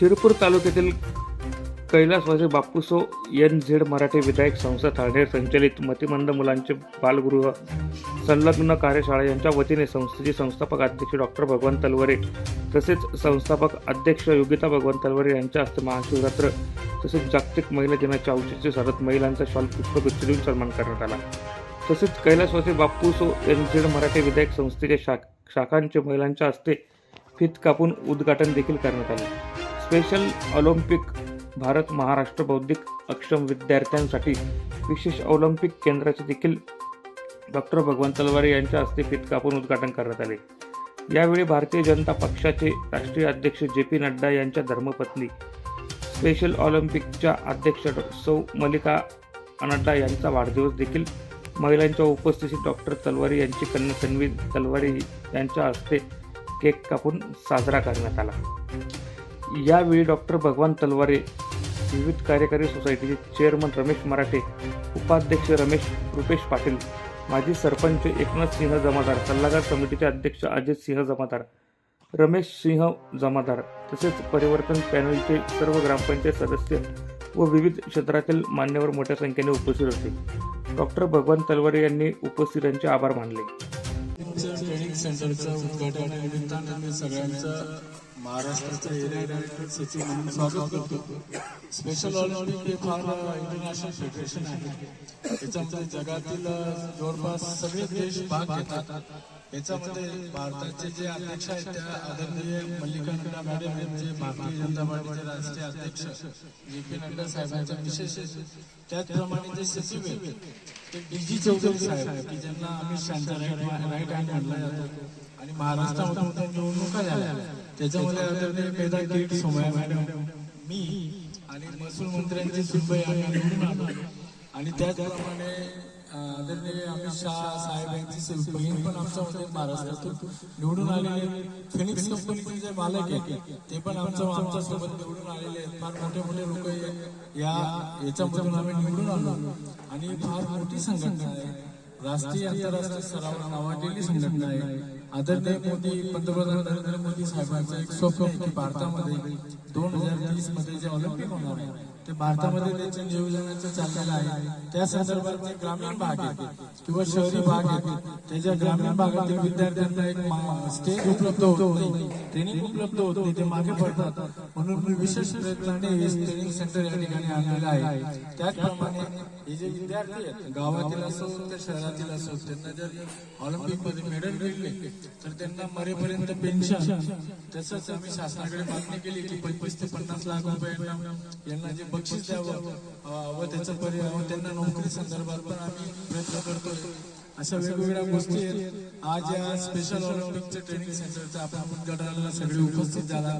शिरपूर तालुक्यातील कैलासवासी Bapuso N Z Marathi विधायक संस्था ठाणे संचलित मतिमंद मुलांचे बालगृह संलग्न कार्यशाळा यांच्या वतीने संस्थेचे संस्थापक अध्यक्ष डॉक्टर भगवान तलवरे तसेच संस्थापक अध्यक्ष योगिता भगवान तलवरे यांच्या हस्ते महाशिवरात्र तसेच जागतिक महिला दिनाच्या औचित्य साधत महिलांचा शॉल पुष्पगुच्छ देऊन सन्मान करण्यात आला. तसेच कैलासवासी बापूसो एन झेड मराठी विधायक संस्थेच्या शाख शाखांचे महिलांच्या हस्ते फित कापून उद्घाटन देखील करण्यात आले. स्पेशल ऑलिम्पिक भारत महाराष्ट्र बौद्धिक अक्षम विद्यार्थ्यांसाठी विशेष ऑलिम्पिक केंद्राचे देखील डॉक्टर भगवान तलवारे यांच्या हस्ते फित कापून उद्घाटन करण्यात आले. यावेळी भारतीय जनता पक्षाचे राष्ट्रीय अध्यक्ष जे पी नड्डा यांच्या धर्मपत्नी स्पेशल ऑलिम्पिकच्या अध्यक्ष सौ मल्लिका नड्डा यांचा वाढदिवस देखील महिलांच्या उपस्थितीत डॉक्टर तलवारी यांची कन्या तन्वी तलवारी यांच्या हस्ते केक कापून साजरा करण्यात आला. यावेळी डॉक्टर भगवान तलवारे विविध कार्यकारी सोसायटीचे चेअरमन रमेश मराठे उपाध्यक्ष रमेश रुपेश पाटील माजी सरपंच एकनाथ सिंह जमादार सल्लागार समितीचे अध्यक्ष अजित सिंह जमादार रमेश सिंह जमादार तसेच परिवर्तन पॅनलचे सर्व ग्रामपंचायत सदस्य व विविध क्षेत्रातील मान्यवर मोठ्या संख्येने उपस्थित होते. डॉक्टर भगवान तलवारे यांनी उपस्थितांचे आभार मानले. तुमचं ट्रेनिंग सेंटरचं उद्घाटन निमित्तानं मी सगळ्यांचं महाराष्ट्राचं एरिया डायरेक्टर सचिव म्हणून स्वागत करतो. स्पेशल ऑलिम्पिक हे फार इंटरनॅशनल फेडरेशन आहे. याच्यामध्ये जगातील जवळपास सगळे देश भाग घेतात. याच्यामध्ये भारताचे जे अध्यक्ष आहेत त्या आदरणीय मल्लिका नड्डा मॅडम यांचे भारतीय जनता पार्टीचे राष्ट्रीय अध्यक्ष जे पी नड्डा साहेबांचा विशेष त्याचप्रमाणे जे सचिव आहेत ते चौधरी साहेब की ज्यांना आम्ही शांता राईट हँड म्हणला जातो. आणि महाराष्ट्रामधून त्या निवडणुका झाल्या. त्याच्यामध्ये आदरणीय मेधा किरीट सोमया मॅडम मी आणि महसूल मंत्र्यांची सुनबाई आम्ही निवडून आलो आणि त्याचप्रमाणे आदरणीय अमित शाह साहेब यांची बहीण पण आमच्या आमच्यामध्ये महाराष्ट्रातून निवडून आलेले फिनिक्स कंपनीचे जे मालक आहेत. ते पण आमच्या आमच्यासोबत निवडून आलेले आहेत. फार मोठे मोठे लोक या याच्यामधून आम्ही निवडून आलो. आणि फार मोठी संघटना आहे. राष्ट्रीय आंतरराष्ट्रीय स्तरावर नावाजलेली संघटना आहे. आदरणीय मोदी पंतप्रधान नरेंद्र मोदी साहेबांचं एक स्वप्न आहे की भारतामध्ये दोन हजार तीसमध्ये जे ऑलिम्पिक होणार आहे ते भारतामध्ये त्यांच्या नियोजनाचं चाललेलं आहे. त्या संदर्भात जे ग्रामीण भाग आहे किंवा शहरी भाग आहे. त्याच्या ग्रामीण भागातील विद्यार्थ्यांना एक मा- स्टेज उपलब्ध होत नाही ट्रेनिंग उपलब्ध होत नाही ते मागे पडतात. म्हणून मी विशेष प्रयत्नाने हे ट्रेनिंग सेंटर या ठिकाणी आणलेलं आहे. त्याचप्रमाणे हे जे विद्यार्थी आहेत गावातील असो त्या शहरातील असो त्यांना जर ऑलिम्पिकमध्ये मेडल मिळले तर त्यांना मरेपर्यंत पेन्शन. तसंच आम्ही शासनाकडे मागणी केली की पंचवीस ते पन्नास लाख रुपयांना यांना जे बक्षीस द्यावं व त्याचं पर्याय त्यांना नोकरी संदर्भात पण आम्ही प्रयत्न करतो अशा वेगवेगळ्या गोष्टी आहेत. आज या स्पेशल ऑलिम्पिकच्या ट्रेनिंग सेंटरचा आपण उद्घाटनाला सगळे उपस्थित झाला.